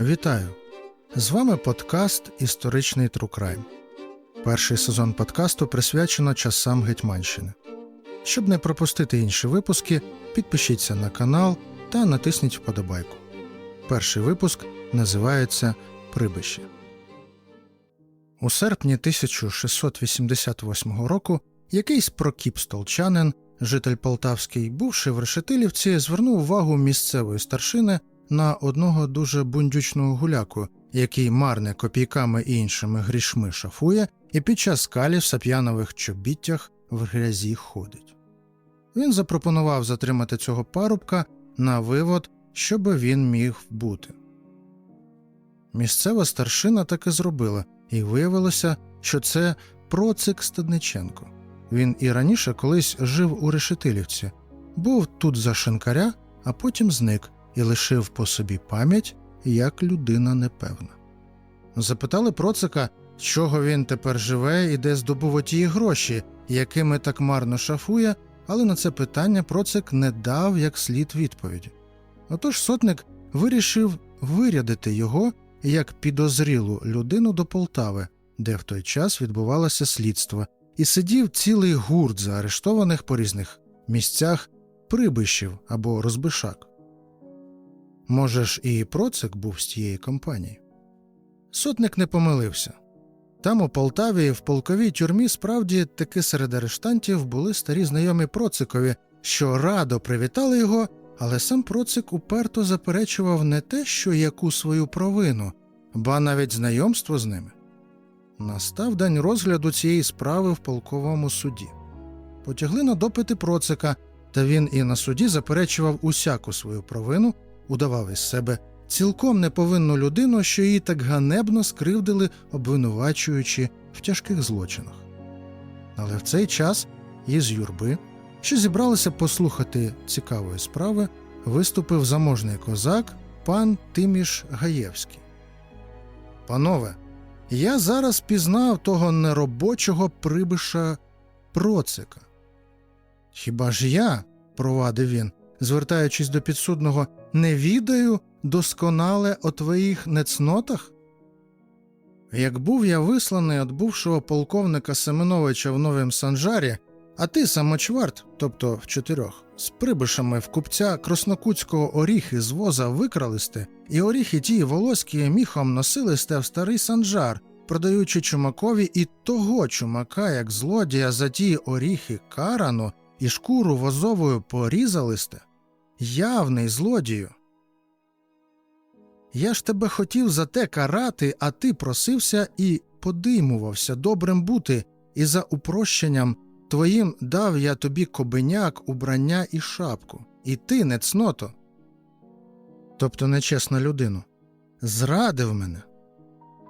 Вітаю! З вами подкаст Історичний Трукрайм. Перший сезон подкасту присвячено часам Гетьманщини. Щоб не пропустити інші випуски, підпишіться на канал та натисніть вподобайку. Перший випуск називається Прибище. У серпні 1688 року якийсь Прокіп Столчанин, житель Полтавський, бувши в Решетилівці, звернув увагу місцевої старшини на одного дуже бундючного гуляку, який марне копійками і іншими грішми шафує, і під час калі в сап'янових чобіттях в грязі ходить. Він запропонував затримати цього парубка на вивод, щоб він міг бути. Місцева старшина так і зробила, і виявилося, що це Процик Стадниченко. Він і раніше колись жив у Решетилівці, був тут за шинкаря, а потім зник і лишив по собі пам'ять як людина непевна. Запитали Процика, чого він тепер живе і де здобув оті гроші, якими так марно шафує, але на це питання Процик не дав як слід відповіді. Отож сотник вирішив вирядити його як підозрілу людину до Полтави, де в той час відбувалося слідство, і сидів цілий гурт заарештованих по різних місцях прибищів або розбишак. Може ж, і Процик був з тієї компанії. Сотник не помилився. Там, у Полтаві, в полковій тюрмі, справді таки серед арештантів були старі знайомі Процикові, що радо привітали його, але сам Процик уперто заперечував не те, що яку свою провину, ба навіть знайомство з ними. Настав день розгляду цієї справи в полковому суді. Потягли на допити Процика, та він і на суді заперечував усяку свою провину, удавав із себе цілком неповинну людину, що її так ганебно скривдили, обвинувачуючи в тяжких злочинах. Але в цей час із юрби, що зібралися послухати цікавої справи, виступив заможний козак пан Тиміш Гаєвський. Панове, я зараз пізнав того неробочого прибиша Процика. Хіба ж я, провадив він, звертаючись до підсудного, не відаю досконале о твоїх нецнотах? Як був я висланий від бувшого полковника Семеновича в Новім Санжарі, а ти самочварт, тобто в чотирьох, з прибишами в купця Краснокутського оріхи з воза викралисте, і оріхи ті волоські міхом носилисте в старий санжар, продаючи чумакові і того чумака, як злодія за ті оріхи карану і шкуру возовою порізалисте, явний злодію. Я ж тебе хотів за те карати, а ти просився і подимувався добрим бути, і за упрощенням твоїм дав я тобі кобеняк, убрання і шапку, і ти, нецното, тобто нечесна людину, зрадив мене,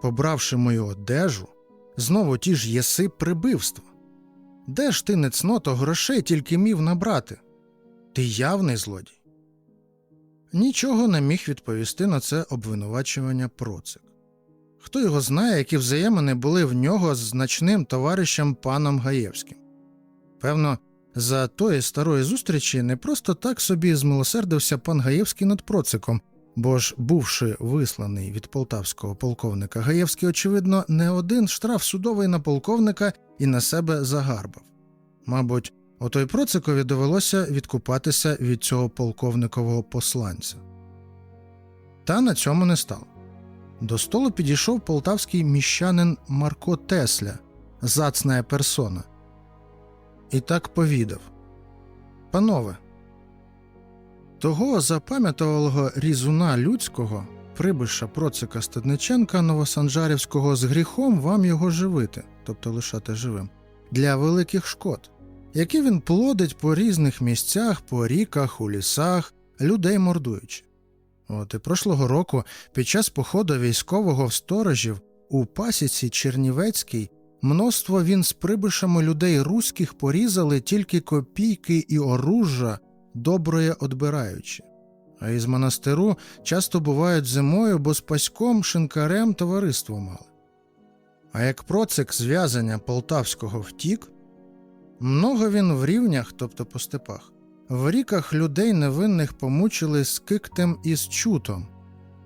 побравши мою одежу, знову ті ж єси прибивства. Де ж ти, нецното, грошей тільки мів набрати? Ти явний злодій. Нічого не міг відповісти на це обвинувачування Процик. Хто його знає, які взаємини були в нього з значним товаришем паном Гаєвським. Певно, за тої старої зустрічі не просто так собі змилосердився пан Гаєвський над Проциком, бо ж, бувши висланий від полтавського полковника, Гаєвський, очевидно, не один штраф судовий на полковника і на себе загарбав. Мабуть, отой Процикові довелося відкупатися від цього полковникового посланця. Та на цьому не стало. До столу підійшов полтавський міщанин Марко Тесля, зацная персона, і так повідав Панове, того запам'ятовалого різуна людського, прибиша Процика Стадниченка Новосанжарівського з гріхом вам його живити, тобто лишати живим, для великих шкод, які він плодить по різних місцях, по ріках, у лісах, людей мордуючи. От і прошлого року, під час походу військового в сторожів у пасіці Чернівецькій, мноство він з прибишами людей руських порізали тільки копійки і оружжя, доброє одбираючи. А із монастиру часто бувають зимою, бо з паськом шинкарем товариство мали. А як процик зв'язання полтавського втік, много він в рівнях, тобто по степах, в ріках людей невинних помучили з киктем і з чутом,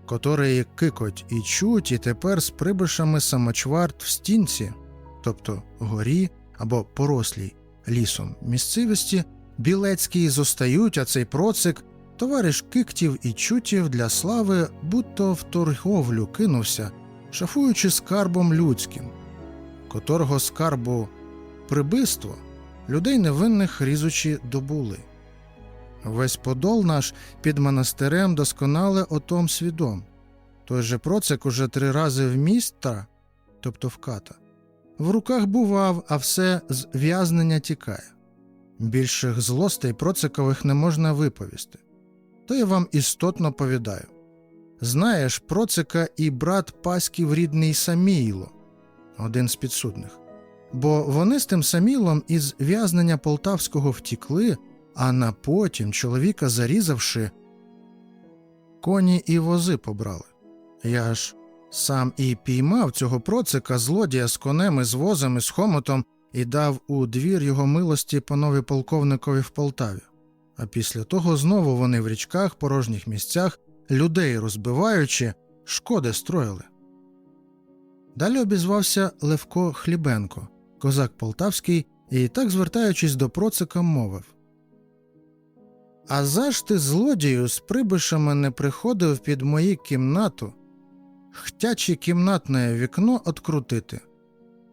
котрий кикоть і чуть, і тепер з прибишами самочварт в стінці, тобто горі або порослій лісом місцевості, білецькі зостають, а цей процик, товариш киктів і чутів для слави, будто в торговлю кинувся, шафуючи скарбом людським, котрого скарбу прибиство людей невинних різучи добули. Весь подол наш під монастирем досконале отом свідом. Той же процик уже три рази в міста, тобто в ката, в руках бував, а все з в'язнення тікає. Більших злостей процикових не можна виповісти. То я вам істотно повідаю. Знаєш, процика і брат Паськів рідний Самійло, один з підсудних. Бо вони з тим Самілом із в'язнення полтавського втікли, а на потім, чоловіка зарізавши, коні і вози побрали. Я ж сам і піймав цього процика злодія з конем і з возом з хомотом і дав у двір його милості панові полковникові в Полтаві. А після того знову вони в річках, порожніх місцях, людей розбиваючи, шкоди строїли. Далі обізвався Левко Хлібенко, козак полтавський, і так, звертаючись до процика, мовив А за ж ти, злодію, з прибишами не приходив під мою кімнату, хтячи кімнатне вікно открутити.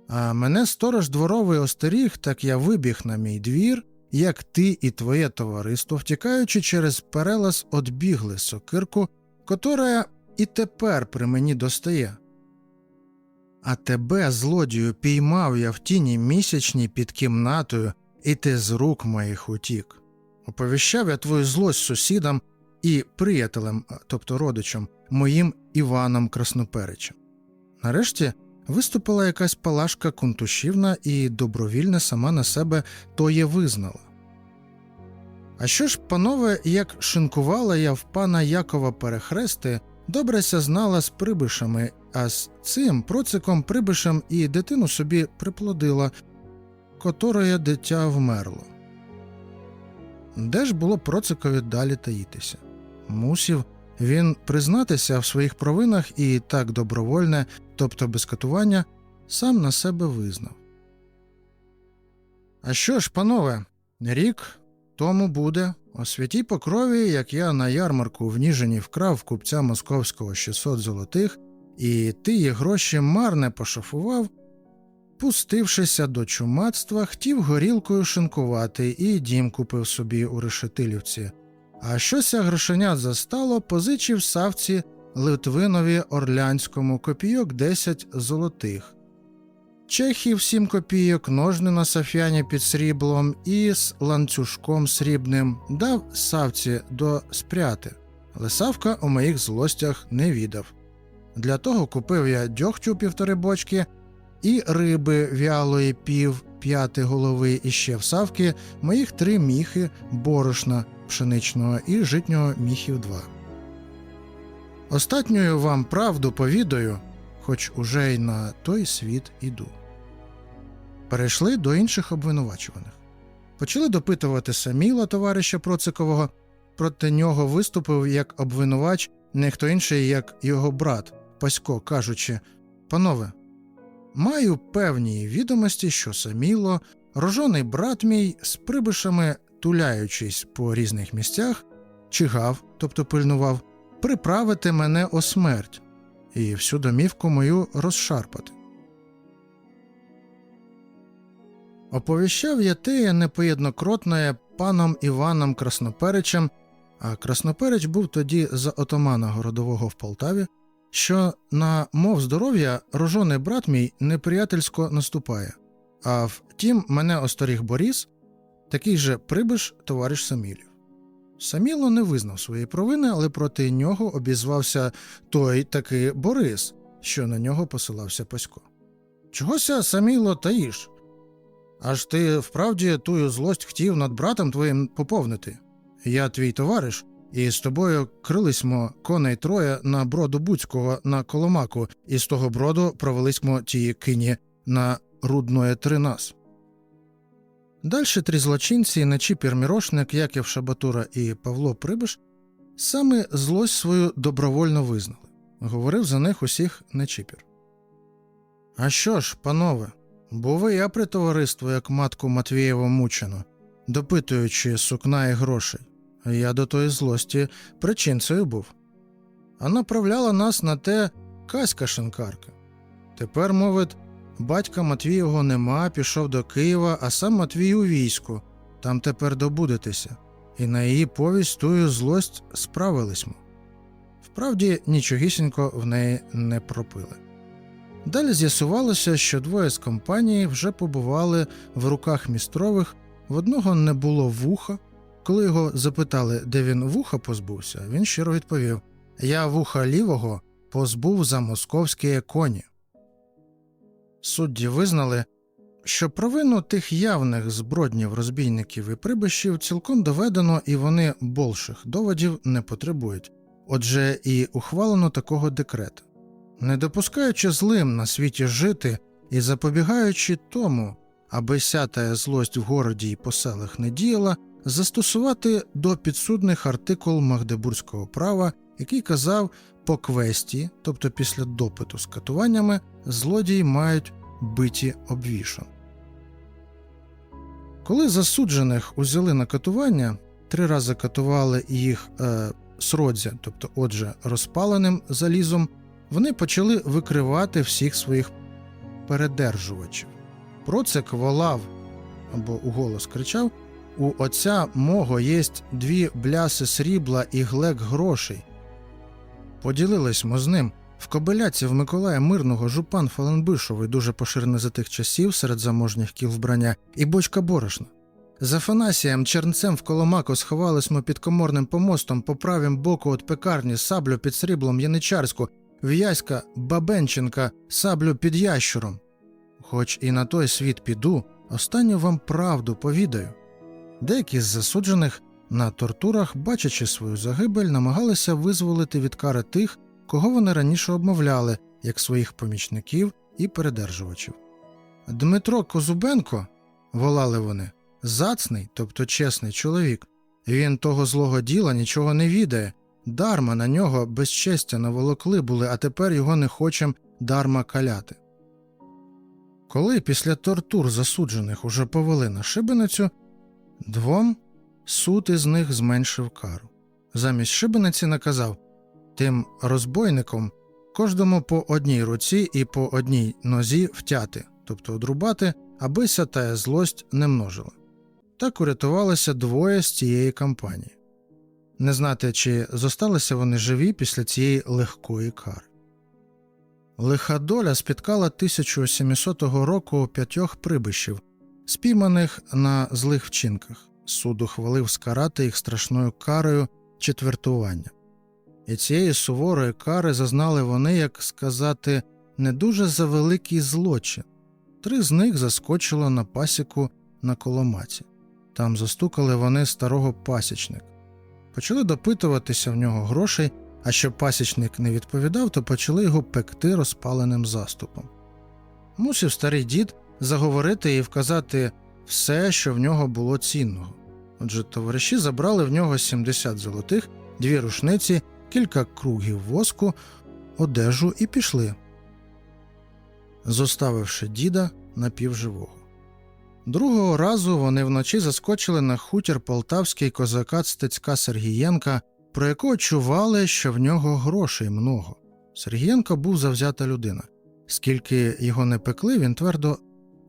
А мене сторож дворовий остеріг, так я вибіг на мій двір, як ти і твоє товариство, втікаючи через перелаз, одбігли сокирку, котра і тепер при мені достає. А тебе, злодію, піймав я в тіні місячній під кімнатою, і ти з рук моїх утік. Оповіщав я твою злость сусідам і приятелем, тобто родичам, моїм Іваном Красноперичем. Нарешті виступила якась палашка кунтушівна і добровільне сама на себе тоє визнала. А що ж, панове, як шинкувала я в пана Якова перехрести, добре ся знала з прибишами, а з цим проциком прибишем і дитину собі приплодила, которое дитя вмерло. Де ж було процикові далі таїтися? Мусів він признатися в своїх провинах і так добровольне, тобто без катування, сам на себе визнав. А що ж, панове, рік тому буде, о святій покрові, як я на ярмарку в Ніжині вкрав купця московського 600 золотих, і тиї гроші марне пошафував, пустившися до чумацтва, хотів горілкою шинкувати і дім купив собі у Решетилівці. А щося грошенят застало, позичив савці Литвинові Орлянському копійок 10 золотих. Чехів 7 копійок, ножни на сафяні під сріблом і з ланцюжком срібним дав савці до спряти, але Савка у моїх злостях не віддав. Для того купив я дьогтю півтори бочки і риби вялої пів п'яти голови і ще в Савки моїх три міхи борошна пшеничного і житнього міхів два. Остатньою вам правду повідаю, хоч уже й на той світ іду. Перейшли до інших обвинувачуваних. Почали допитувати Саміла, товариша Процикового. Проти нього виступив як обвинувач не хто інший, як його брат Пасько, кажучи: Панове, маю певні відомості, що Саміло, рожоний брат мій, з прибишами, туляючись по різних місцях, чигав, тобто пильнував, приправити мене о смерть і всю домівку мою розшарпати. Оповіщав я теє непоєднокротне паном Іваном Красноперичем, а Красноперич був тоді за отамана городового в Полтаві, що на мов здоров'я рожоний брат мій неприятельсько наступає, а втім мене осторіг Боріс, такий же прибиш товариш Самілів. Саміло не визнав своєї провини, але проти нього обізвався той таки Борис, що на нього посилався Пасько. Чогося, Саміло, таїш? Аж ти вправді тую злость хотів над братом твоїм поповнити. Я твій товариш, і з тобою крилисьмо коней троє на броду Буцького на Коломаку, і з того броду провелисьмо тії кині на рудное тринас. Дальше три злочинці Нечіпір Мірошник, Яків Шабатура і Павло Прибиш саме злость свою добровольно визнали. говорив за них усіх Нечіпір. А що ж, панове, і я при товариству, як матку Матвієву мучено, допитуючи сукна і грошей. Я до тої злості причинцею був. А направляла нас на те Каська шинкарка. Тепер, мовить, батька Матвієвого нема, пішов до Києва, а сам Матвій у війську, там тепер добудетеся, і на її повість тую злость справились ми. Вправді, нічогісінько в неї не пропили. Далі з'ясувалося, що двоє з компанії вже побували в руках містрових, в одного не було вуха. Коли його запитали, де він вуха позбувся, він щиро відповів: Я вуха лівого позбув за московські коні. Судді визнали, що провину тих явних зброднів розбійників і прибищів цілком доведено, і вони больших доводів не потребують. Отже, і ухвалено такого декрету. Не допускаючи злим на світі жити і запобігаючи тому, аби сятая злость в городі і по селах не діяла, застосувати до підсудних артикул Магдебурзького права, який казав по квесті, тобто після допиту з катуваннями, злодії мають биті обвішан. Коли засуджених узяли на катування, три рази катували їх е, сродзя, тобто, отже, розпаленим залізом, вони почали викривати всіх своїх передержувачів. Процик волав або уголос кричав: У отця мого єсть дві бляси срібла і глек грошей. Поділились ми з ним. В Кобиляці в Миколая Мирного жупан Фаленбишовий, дуже поширений за тих часів серед заможніх кіл вбрання, і бочка борошна. З Афанасієм чернцем в Коломаку сховались ми під коморним помостом по правім боку від пекарні, саблю під сріблом Яничарську, В'язька Бабенченка, саблю під ящуром. Хоч і на той світ піду, останню вам правду повідаю. Деякі з засуджених на тортурах, бачачи свою загибель, намагалися визволити від кари тих, кого вони раніше обмовляли, як своїх помічників і передержувачів. Дмитро Козубенко, волали вони, зацний, тобто чесний чоловік. Він того злого діла нічого не відає. Дарма на нього безчестя наволокли були, а тепер його не хочем дарма каляти. Коли після тортур засуджених уже повели на шибеницю, двом суд із них зменшив кару. Замість шибениці наказав тим розбойникам кожному по одній руці і по одній нозі втяти, тобто одрубати, аби сятая злость не множила. Так урятувалися двоє з цієї кампанії. Не знати, чи зосталися вони живі після цієї легкої кари. Лиха доля спіткала 1700 року п'ятьох прибищів, спійманих на злих вчинках. Суд ухвалив скарати їх страшною карою четвертування. І цієї суворої кари зазнали вони, як сказати, не дуже за великий злочин. Три з них заскочило на пасіку на коломаці. Там застукали вони старого пасічника. Почали допитуватися в нього грошей, а щоб пасічник не відповідав, то почали його пекти розпаленим заступом. Мусив старий дід заговорити і вказати все, що в нього було цінного. Отже, товариші забрали в нього 70 золотих, дві рушниці, кілька кругів воску, одежу і пішли, зоставивши діда напівживого. Другого разу вони вночі заскочили на хутір полтавський козака Стецька Сергієнка, про якого чували, що в нього грошей много. Сергієнко був завзята людина. Скільки його не пекли, він твердо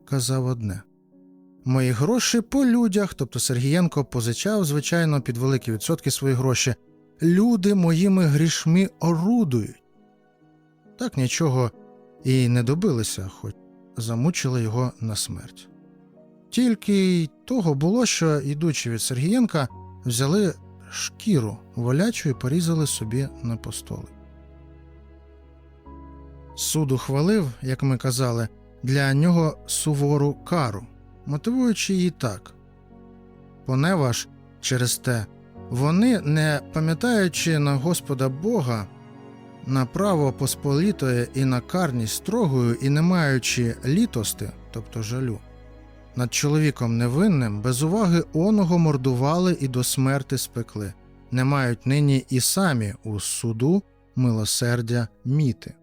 казав одне Мої гроші по людях, тобто Сергієнко позичав, звичайно, під великі відсотки свої гроші. Люди моїми грішми орудують. Так нічого і не добилися, хоч замучили його на смерть. Тільки й того було, що, йдучи від Сергієнка, взяли шкіру волячу і порізали собі на постоли. Суд ухвалив, як ми казали, для нього сувору кару, мотивуючи її так поневаж через те, вони, не пам'ятаючи на Господа Бога, на право посполітої і на карність строгою, і не маючи літости, тобто жалю, над чоловіком невинним, без уваги оного мордували і до смерти спекли, не мають нині і самі у суду милосердя Міти.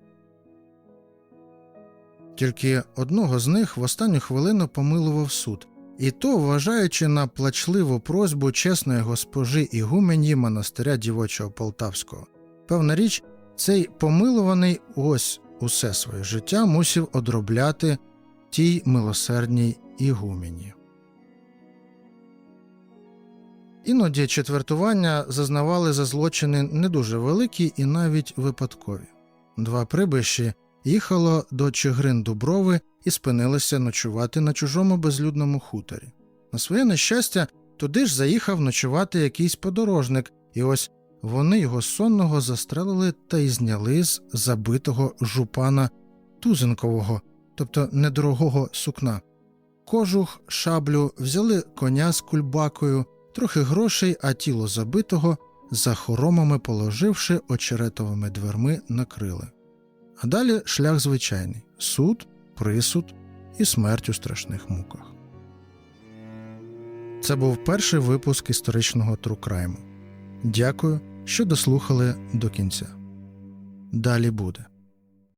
Тільки одного з них в останню хвилину помилував суд, і то, вважаючи на плачливу просьбу чесної госпожи Ігуменї монастиря дівочого Полтавського. Певна річ, цей помилуваний ось усе своє життя мусів одробляти тій милосердній Ігумені. Іноді четвертування зазнавали за злочини не дуже великі і навіть випадкові. Два прибищі їхало до Чигрин Дуброви і спинилися ночувати на чужому безлюдному хуторі. На своє нещастя, туди ж заїхав ночувати якийсь подорожник, і ось вони його сонного застрелили та й зняли з забитого жупана тузенкового, тобто недорогого сукна. Кожух, шаблю, взяли коня з кульбакою, трохи грошей, а тіло забитого за хоромами положивши очеретовими дверми накрили. А далі шлях звичайний суд, присуд і смерть у страшних муках. Це був перший випуск історичного Трукрайму. Дякую, що дослухали до кінця. Далі буде.